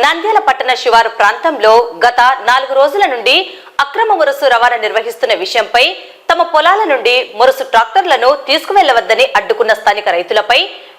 నంద్యాల పట్టణ శివారు ప్రాంతంలో గత నాలుగు రోజుల నుండి అక్రమ మురుసు రవాణా నిర్వహిస్తున్న విషయంపై తమ పొలాల నుండి మురుసు ట్రాక్టర్లను తీసుకువెళ్ళవద్దని అడ్డుకున్న స్థానిక రైతులపై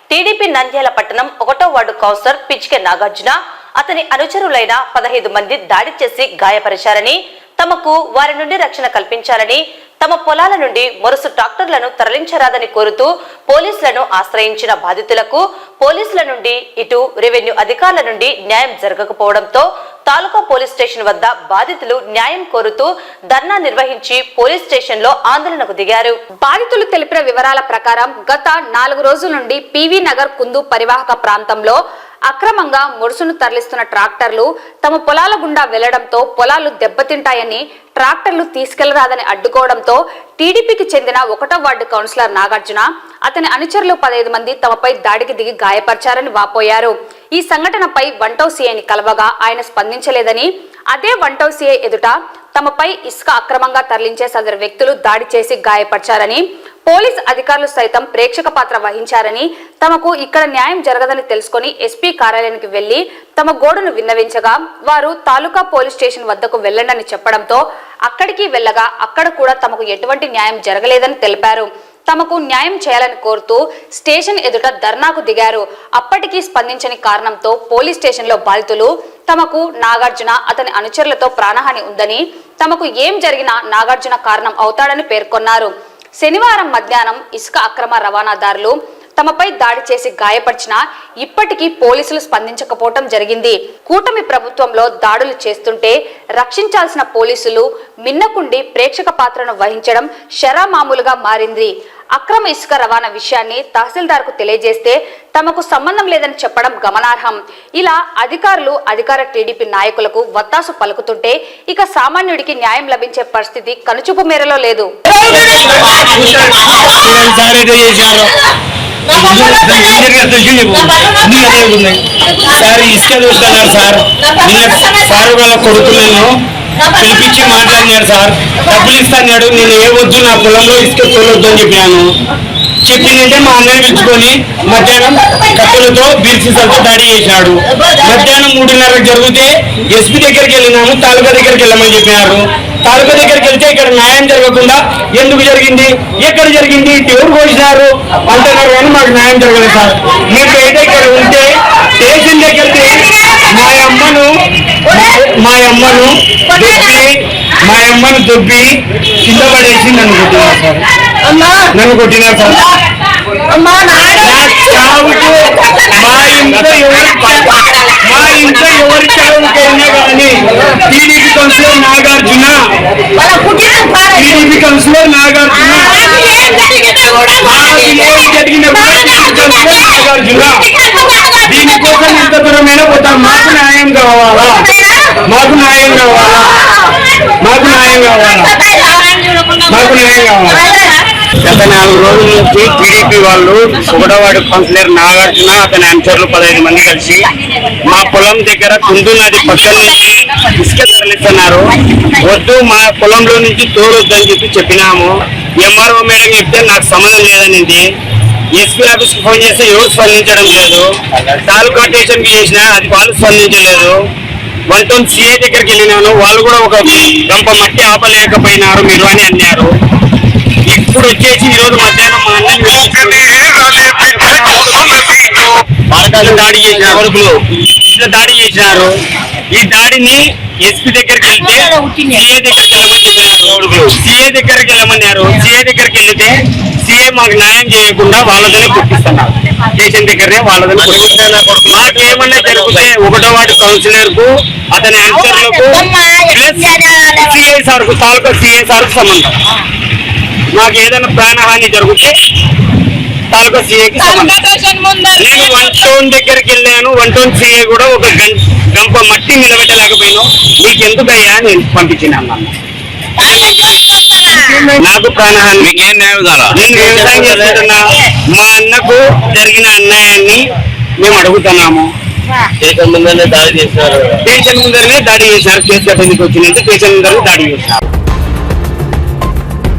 టీడీపీ నంద్యాల పట్టణం ఒకటో వార్డు కౌన్సిలర్ పిచ్చికె నాగార్జున అతని అనుచరులైన పదహైదు మంది దాడి చేసి గాయపరిచారని తమకు వారి నుండి రక్షణ కల్పించాలని తమ పొలాల నుండి మరుసు ట్రాక్టర్లను తరలించరాదని కోరుతూ పోలీసులను ఆశ్రయించిన బాధితులకు పోలీసుల నుండి ఇటు రెవెన్యూ అధికారుల నుండి న్యాయం జరగకపోవడంతో తాలూకా పోలీస్ స్టేషన్ వద్ద బాధితులు న్యాయం కోరుతూ ధర్నా నిర్వహించి పోలీస్ స్టేషన్లో ఆందోళనకు దిగారు. బాధితులు తెలిపిన వివరాల ప్రకారం గత నాలుగు రోజుల నుండి పివి నగర్ కుందు పరివాహక ప్రాంతంలో అక్రమంగా మురుసును తరలిస్తున్న ట్రాక్టర్లు తమ పొలాల గుండా వెళ్ళడంతో పొలాలు దెబ్బతింటాయని ట్రాక్టర్లు తీసుకెళ్ళరాదని అడ్డుకోవడంతో టీడీపీకి చెందిన ఒకటో వార్డు కౌన్సిలర్ నాగార్జున అతని అనుచరులు పదహైదు మంది తమపై దాడికి దిగి గాయపరిచారని వాపోయారు. ఈ సంఘటనపై వంటౌ సీఐని కలవగా ఆయన స్పందించలేదని అదే వంటౌ సీఐ ఎదుట తమపై ఇసుక అక్రమంగా తరలించే సదరు వ్యక్తులు దాడి చేసి గాయపరిచారని పోలీస్ అధికారులు సైతం ప్రేక్షక పాత్ర వహించారని తమకు ఇక్కడ న్యాయం జరగదని తెలుసుకొని ఎస్పీ కార్యాలయానికి వెళ్ళి తమ గోడును విన్నవించగా వారు తాలూకా పోలీస్ స్టేషన్ వద్దకు వెళ్ళండని చెప్పడంతో అక్కడికి వెళ్ళగా అక్కడ కూడా తమకు ఎటువంటి న్యాయం జరగలేదని తెలిపారు. తమకు న్యాయం చేయాలని కోరుతూ స్టేషన్ ఎదుట ధర్నాకు దిగారు. అప్పటికీ స్పందించని కారణంతో పోలీస్ స్టేషన్లో బాధితులు తమకు నాగార్జున అతని అనుచరులతో ప్రాణహాని ఉందని తమకు ఏం జరిగినా నాగార్జున కారణం అవుతాడని పేర్కొన్నారు. శనివారం మధ్యాహ్నం ఇసుక అక్రమ రవాణాదారులు తమపై దాడి చేసి గాయపరిచినా ఇప్పటికీ పోలీసులు స్పందించకపోవటం జరిగింది. కూటమి ప్రభుత్వంలో దాడులు చేస్తుంటే రక్షించాల్సిన పోలీసులు మిన్నకుండి ప్రేక్షక పాత్రను వహించడం శరామామూలుగా మారింది. అక్రమ ఇసుక రవాణా విషయాన్ని తహసీల్దార్కు తెలియజేస్తే తమకు సంబంధం లేదని చెప్పడం గమనార్హం. ఇలా అధికారులు అధికార టీడీపీ నాయకులకు వత్తాసు పలుకుతుంటే ఇక సామాన్యుడికి న్యాయం లభించే పరిస్థితి కనుచూపు మేరలో లేదు. సార్ సార్ ఇసుక చూస్తున్నారు సార్. సార్ వాళ్ళ పిలిపించి మాట్లాడినాడు సార్. డబ్బులు ఇస్తాడు నేను ఏ వద్దు నా పొలంలో ఇసుక తోలొద్దు అని చెప్పాను చెప్పిందంటే మా అన్నయ్య పిలుచుకొని మధ్యాహ్నం కత్తులతో బీర్సీసలతో దాడి చేశాడు. మధ్యాహ్నం మూడున్నర జరిగితే ఎస్పీ దగ్గరికి వెళ్ళినాము తాలూకా దగ్గరికి వెళ్ళమని చెప్పినారు. తాలూకా దగ్గరికి వెళ్తే ఇక్కడ న్యాయం జరగకుండా ఎందుకు జరిగింది? ఎక్కడ జరిగింది? ఎవరు కోసినారు అంటున్నారు కానీ మాకు న్యాయం జరగలేదు సార్. మీకు అయితే ఇక్కడ ఉంటే స్టేషన్ దగ్గరికి మా అమ్మను మా అమ్మను దొబ్బి మా అమ్మను దొబ్బి కింద పడేసింది నన్ను సార్. నన్ను కొట్టినారు సార్ నా చావుకు మా ఇంట్లో ఎవరు మా ఇంట్లో ఎవరి చావుకైనా కానీ TDP councillor Nagarjuna TDP councillor Nagarjuna మాకు ఏం జరిగిన కూడా టీడీపీ కౌన్సిలర్ నాగార్జున దీనికోసం ఇంత దూరమైనా పోతాం మాకు న్యాయం కావాలా మాకు న్యాయం కావాలా మాకు న్యాయం కావాలా మాకు న్యాయం కావాలా గత నాలుగు రోజుల నుంచి టీడీపీ వాళ్ళు సుగడవాడి కౌన్సిలర్ నాగార్జున అతని అనుచరులు పదహైదు మంది కలిసి మా పొలం దగ్గర కుందు నది పక్కన నుంచి ఇసుక తరలిస్తున్నారు. వద్దు మా పొలంలో నుంచి తోడొద్దు అని చెప్పి చెప్పినాము. ఎంఆర్ఓ మేడం చెప్తే నాకు సంబంధం లేదనింది. ఎస్పీ ఆఫీస్కి ఫోన్ చేస్తే ఎవరు స్పందించడం లేదు. తాలూకా స్టేషన్కి చేసినా అది వాళ్ళు స్పందించలేదు. వన్ టౌన్ సిఐ దగ్గరికి వెళ్ళినాను. వాళ్ళు కూడా ఒక గంప మట్టి ఆపలేకపోయినారు మీరు అని అన్నారు. ఇప్పుడు వచ్చేసి ఈ రోజు మధ్యాహ్నం మా దాడి చేసిన వరకులు ఇట్లా దాడి చేసినారు. ఈ దాడిని ఎస్పీ దగ్గరికి వెళ్తే సిఏ దగ్గరికి వెళ్ళమన్నారు సిఏ దగ్గరికి వెళ్ళమన్నారు సిఏ దగ్గరికి వెళ్తే సిఏ మాకు న్యాయం చేయకుండా వాళ్ళతోనే గుర్తిస్తున్నారు స్టేషన్ దగ్గరనే వాళ్ళతోనే గుర్తిస్తున్నారు మాకేమన్నా జరిగితే ఒకటో వాటి కౌన్సిలర్కు అతని అనుచరులకు ప్లస్ సిఐ సార్కు తాలూకా సిఐ సార్కు సంబంధం. నాకు ఏదైనా ప్రాణహాని జరిగితే తాలూకా సీఏకి నేను వన్ టౌన్ దగ్గరికి వెళ్ళాను వన్ టౌన్ సీఏ కూడా ఒక గం గంప మట్టి నిలబెట్టలేకపోయినా నీకు ఎందుకయ్యా నేను పంపించినాను నన్ను నాకు ప్రాణహాని నేను వ్యవసాయం చేస్తున్నా? మా అన్నకు జరిగిన అన్యాయాన్ని మేము అడుగుతున్నాము. స్టేషన్ ముందరనే దాడి చేసినారు స్టేషన్ ముందరనే దాడి చేశారు. కేసు కట్టడానికి వచ్చినట్టు స్టేషన్ ముందరనే దాడి చేశారు.